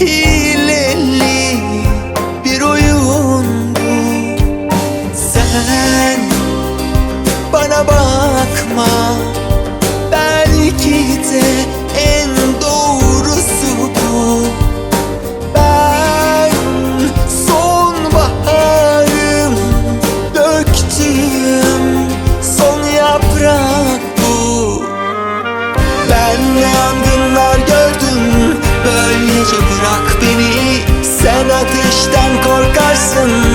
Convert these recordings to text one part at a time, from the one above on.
hileli bir oyun bu Sen bana bakma belki de ateşten korkarsın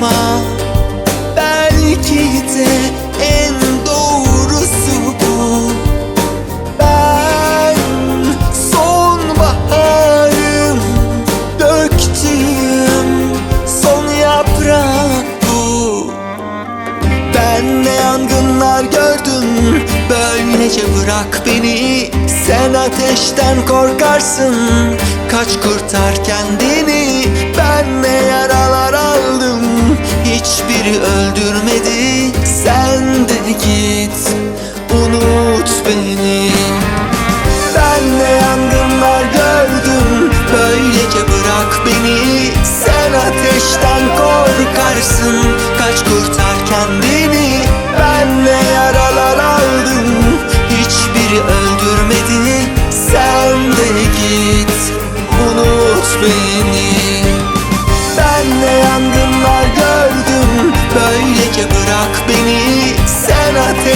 bakma Belki de en doğrusu bu. Ben sonbaharım Döktüğüm son yaprak bu. Ben ne yangınlar gördüm Böylece bırak beni. Sen ateşten korkarsın Kaç kurtar kendini Hiçbiri öldürmedi. Sen de git Unut beni